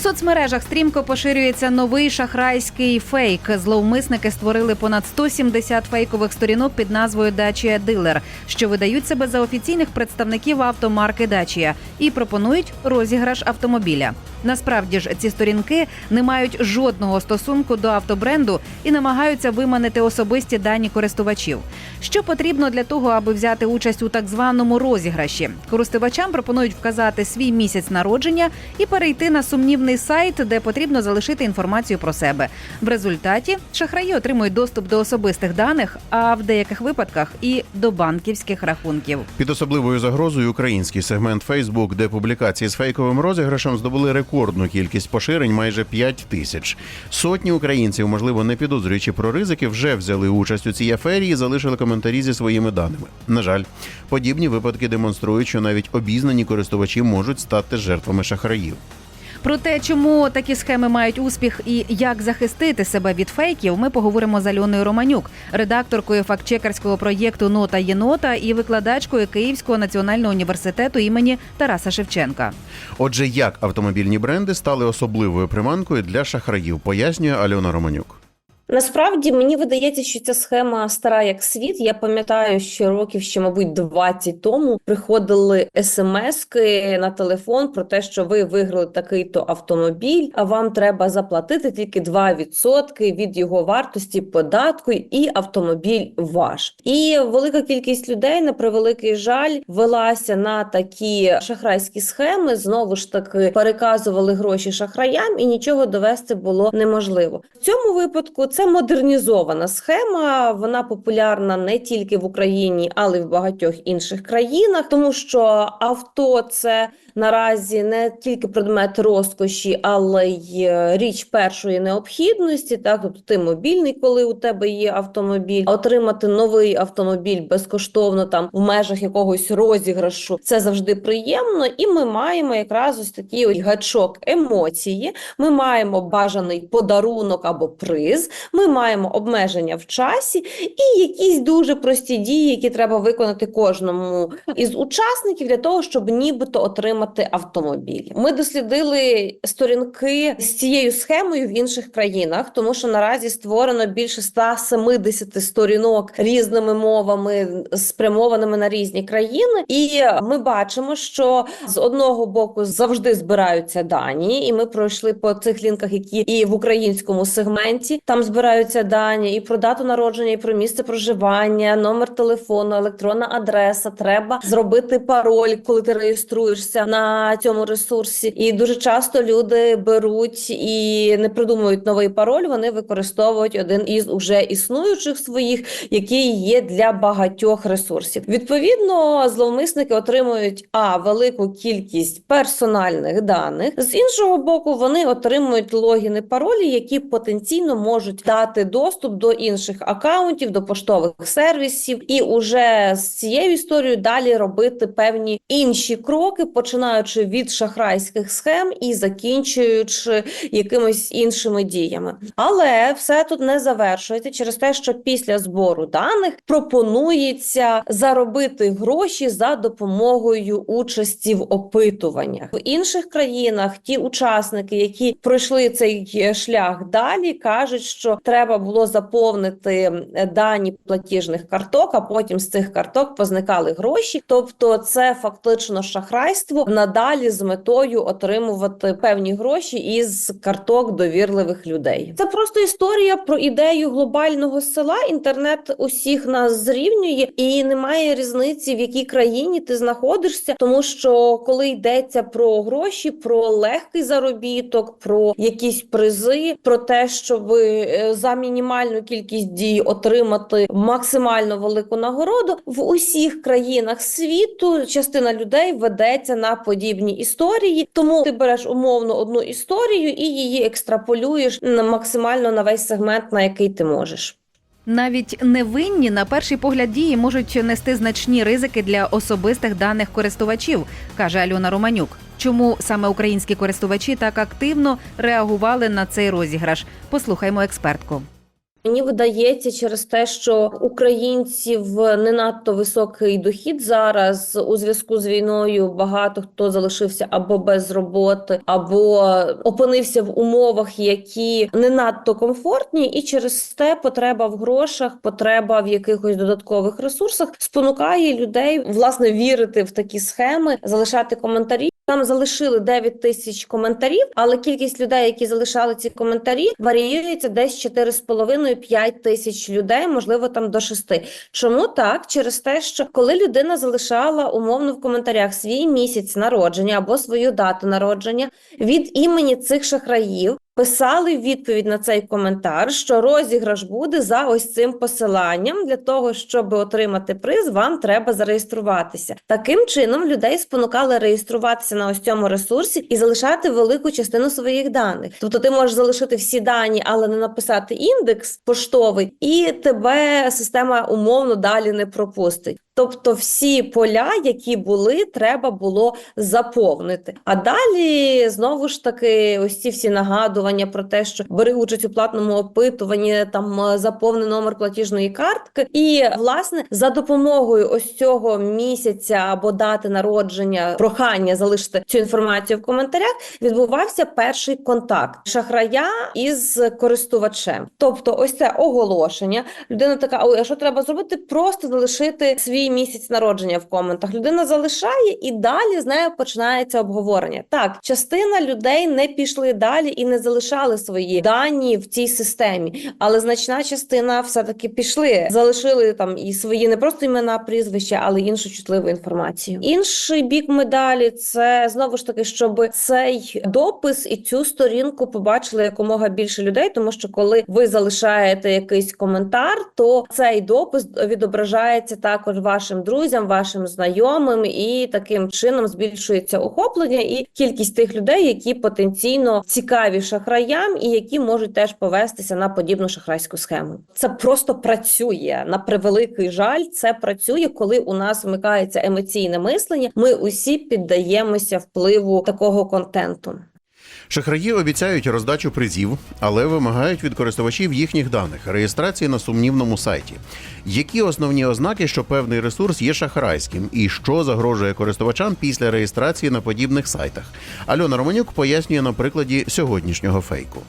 Соцмережах стрімко поширюється новий шахрайський фейк. Зловмисники створили понад 170 фейкових сторінок під назвою Дачія Дилер, що видають себе за офіційних представників автомарки Дачія і пропонують розіграш автомобіля. Насправді ж ці сторінки не мають жодного стосунку до автобренду і намагаються виманити особисті дані користувачів. Що потрібно для того, аби взяти участь у так званому розіграші? Користувачам пропонують вказати свій місяць народження і перейти на сумнівний сайт, де потрібно залишити інформацію про себе. В результаті шахраї отримують доступ до особистих даних, а в деяких випадках і до банківських рахунків. Під особливою загрозою український сегмент Facebook, де публікації з фейковим розіграшем здобули рекордну кількість поширень майже 5 тисяч. Сотні українців, можливо, не підозрюючи про ризики, вже взяли участь у цій афері і залишили коментарі зі своїми даними. На жаль, подібні випадки демонструють, що навіть обізнані користувачі можуть стати жертвами шахраїв. Про те, чому такі схеми мають успіх і як захистити себе від фейків, ми поговоримо з Альоною Романюк, редакторкою фактчекерського проєкту Нота єнота і викладачкою Київського національного університету імені Тараса Шевченка. Отже, як автомобільні бренди стали особливою приманкою для шахраїв, пояснює Альона Романюк. Насправді мені видається, що ця схема стара як світ. Я пам'ятаю, що років ще, мабуть, 20 тому приходили смски на телефон про те, що ви виграли такий-то автомобіль, а вам треба заплатити тільки 2% від його вартості податку, і автомобіль ваш. І велика кількість людей, на превеликий жаль, велася на такі шахрайські схеми. Знову ж таки переказували гроші шахраям, і нічого довести було неможливо. В цьому випадку це модернізована схема. Вона популярна не тільки в Україні, але й в багатьох інших країнах, тому що авто це наразі не тільки предмет розкоші, але й е, річ першої необхідності. Так, тобто ти мобільний, коли у тебе є автомобіль, отримати новий автомобіль безкоштовно там в межах якогось розіграшу. Це завжди приємно, і ми маємо якраз ось такий ось гачок емоції. Ми маємо бажаний подарунок або приз. Ми маємо обмеження в часі і якісь дуже прості дії, які треба виконати кожному із учасників для того, щоб нібито отримати автомобіль. Ми дослідили сторінки з цією схемою в інших країнах, тому що наразі створено більше 170 сторінок різними мовами, спрямованими на різні країни. І ми бачимо, що з одного боку завжди збираються дані, і ми пройшли по цих лінках, які і в українському сегменті там збираються дані, і про дату народження, і про місце проживання, номер телефону, електронна адреса. Треба зробити пароль, коли ти реєструєшся на цьому ресурсі. І дуже часто люди беруть і не придумують новий пароль. Вони використовують один із уже існуючих своїх, який є для багатьох ресурсів. Відповідно, зловмисники отримують а велику кількість персональних даних. З іншого боку, вони отримують логіни паролі, які потенційно можуть дати доступ до інших акаунтів, до поштових сервісів, і уже з цією історією далі робити певні інші кроки, починаючи від шахрайських схем і закінчуючи якимись іншими діями. Але все тут не завершується через те, що після збору даних пропонується заробити гроші за допомогою участі в опитуваннях в інших країнах. Ті учасники, які пройшли цей шлях далі, кажуть, що треба було заповнити дані платіжних карток, а потім з цих карток позникали гроші. Тобто, це фактично шахрайство надалі з метою отримувати певні гроші із карток довірливих людей. Це просто історія про ідею глобального села. Інтернет усіх нас зрівнює, і немає різниці, в якій країні ти знаходишся, тому що коли йдеться про гроші, про легкий заробіток, про якісь призи, про те, щоб е, за мінімальну кількість дій отримати максимально велику нагороду, в усіх країнах світу частина людей ведеться на подібні історії. Тому ти береш умовно одну історію і її екстраполюєш на максимально на весь сегмент, на який ти можеш. Навіть невинні на перший погляд дії можуть нести значні ризики для особистих даних користувачів, каже Альона Романюк. Чому саме українські користувачі так активно реагували на цей розіграш? Послухаймо експертку. Мені видається через те, що українців не надто високий дохід зараз у зв'язку з війною. Багато хто залишився або без роботи, або опинився в умовах, які не надто комфортні, і через те потреба в грошах, потреба в якихось додаткових ресурсах спонукає людей власне вірити в такі схеми, залишати коментарі. Там залишили 9 тисяч коментарів, але кількість людей, які залишали ці коментарі, варіюється десь 4,5-5 тисяч людей, можливо, там до 6. Чому так? Через те, що коли людина залишала умовно в коментарях свій місяць народження або свою дату народження від імені цих шахраїв. Писали відповідь на цей коментар, що розіграш буде за ось цим посиланням. Для того щоб отримати приз, вам треба зареєструватися. Таким чином людей спонукали реєструватися на ось цьому ресурсі і залишати велику частину своїх даних. Тобто, ти можеш залишити всі дані, але не написати індекс поштовий, і тебе система умовно далі не пропустить. Тобто всі поля, які були, треба було заповнити. А далі знову ж таки, ось ці всі нагадування про те, що бери участь у платному опитуванні, там е, заповни номер платіжної картки. І власне за допомогою ось цього місяця або дати народження, прохання залишити цю інформацію в коментарях. Відбувався перший контакт шахрая із користувачем. Тобто, ось це оголошення. Людина така: ой, а що треба зробити? Просто залишити свій місяць народження в коментах. Людина залишає і далі з нею починається обговорення. Так, частина людей не пішли далі і не залишали свої дані в цій системі, але значна частина все-таки пішли, залишили там і свої не просто імена, прізвища, але іншу чутливу інформацію. Інший бік медалі це знову ж таки, щоб цей допис і цю сторінку побачили якомога більше людей, тому що коли ви залишаєте якийсь коментар, то цей допис відображається також вашим друзям, вашим знайомим, і таким чином збільшується охоплення і кількість тих людей, які потенційно цікаві шахраям і які можуть теж повестися на подібну шахрайську схему. Це просто працює на превеликий жаль. Це працює, коли у нас вмикається емоційне мислення. Ми усі піддаємося впливу такого контенту. Шахраї обіцяють роздачу призів, але вимагають від користувачів їхніх даних реєстрації на сумнівному сайті. Які основні ознаки, що певний ресурс є шахрайським, і що загрожує користувачам після реєстрації на подібних сайтах? Альона Романюк пояснює на прикладі сьогоднішнього фейку.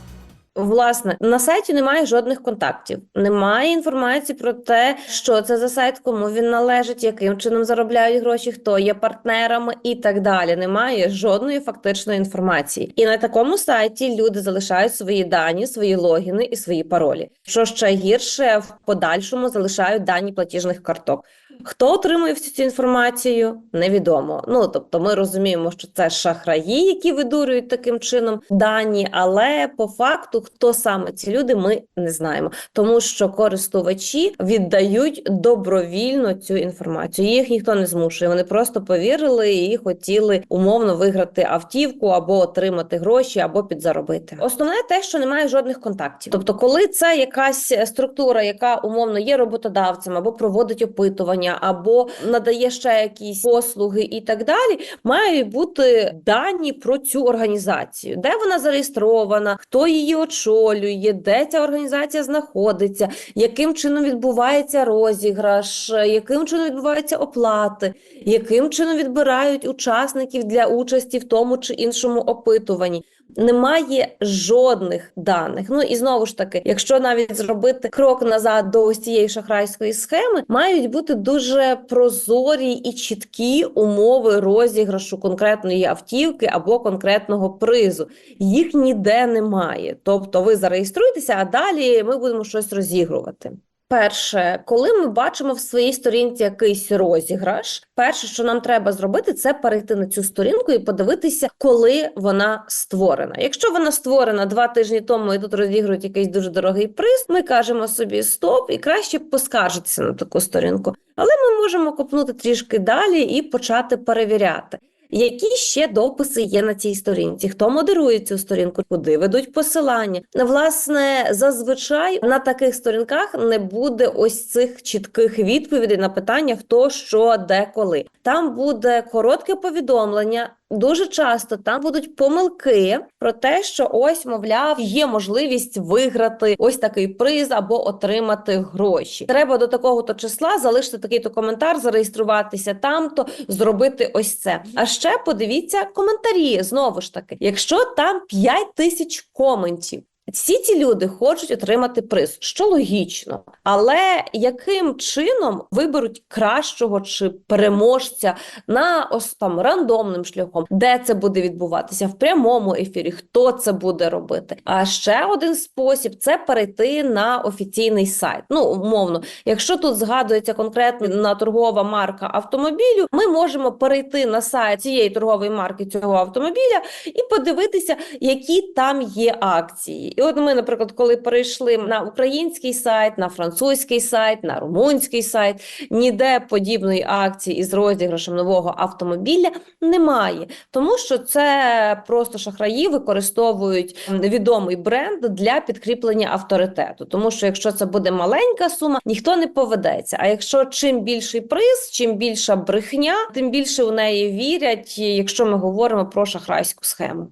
Власне, на сайті немає жодних контактів, немає інформації про те, що це за сайт, кому він належить, яким чином заробляють гроші, хто є партнерами і так далі. Немає жодної фактичної інформації. І на такому сайті люди залишають свої дані, свої логіни і свої паролі. Що ще гірше, в подальшому залишають дані платіжних карток. Хто отримує всю цю інформацію, невідомо. Ну тобто, ми розуміємо, що це шахраї, які видурюють таким чином дані, але по факту, хто саме ці люди, ми не знаємо, тому що користувачі віддають добровільно цю інформацію. Їх ніхто не змушує. Вони просто повірили і хотіли умовно виграти автівку або отримати гроші, або підзаробити. Основне те, що немає жодних контактів. Тобто, коли це якась структура, яка умовно є роботодавцем або проводить опитування, або надає ще якісь послуги і так далі, мають бути дані про цю організацію, де вона зареєстрована, хто її очолює, де ця організація знаходиться, яким чином відбувається розіграш, яким чином відбуваються оплати, яким чином відбирають учасників для участі в тому чи іншому опитуванні. Немає жодних даних. Ну і знову ж таки, якщо навіть зробити крок назад до ось цієї шахрайської схеми, мають бути дуже прозорі і чіткі умови розіграшу конкретної автівки або конкретного призу. Їх ніде немає. Тобто, ви зареєструєтеся, а далі ми будемо щось розігрувати. Перше, коли ми бачимо в своїй сторінці якийсь розіграш, перше, що нам треба зробити, це перейти на цю сторінку і подивитися, коли вона створена. Якщо вона створена два тижні тому і тут розігрують якийсь дуже дорогий приз, ми кажемо собі стоп і краще поскаржитися на таку сторінку. Але ми можемо копнути трішки далі і почати перевіряти. Які ще дописи є на цій сторінці? Хто модерує цю сторінку? Куди ведуть посилання? Власне, зазвичай на таких сторінках не буде ось цих чітких відповідей на питання, хто що, де, коли. Там буде коротке повідомлення. Дуже часто там будуть помилки про те, що ось, мовляв, є можливість виграти ось такий приз або отримати гроші. Треба до такого то числа залишити такий то коментар, зареєструватися там-то, зробити ось це. А ще подивіться коментарі знову ж таки, якщо там 5 тисяч коментів. Всі ці люди хочуть отримати приз, що логічно, але яким чином виберуть кращого чи переможця на ось там рандомним шляхом, де це буде відбуватися в прямому ефірі? Хто це буде робити? А ще один спосіб це перейти на офіційний сайт. Ну умовно, якщо тут згадується конкретна торгова марка автомобілю, ми можемо перейти на сайт цієї торгової марки цього автомобіля і подивитися, які там є акції. І от ми, наприклад, коли перейшли на український сайт, на французький сайт, на румунський сайт, ніде подібної акції із розіграшем нового автомобіля немає, тому що це просто шахраї використовують відомий бренд для підкріплення авторитету. Тому що якщо це буде маленька сума, ніхто не поведеться. А якщо чим більший приз, чим більша брехня, тим більше у неї вірять, якщо ми говоримо про шахрайську схему.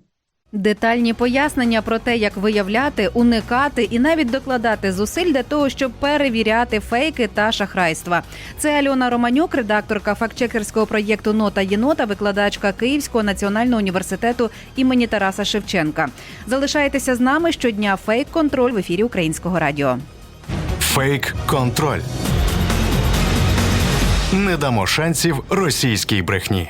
Детальні пояснення про те, як виявляти, уникати і навіть докладати зусиль для того, щоб перевіряти фейки та шахрайства. Це Альона Романюк, редакторка фактчекерського проєкту Нота єнота, викладачка Київського національного університету імені Тараса Шевченка. Залишайтеся з нами щодня. Фейк контроль в ефірі Українського радіо. Фейк контроль. Не дамо шансів російській брехні.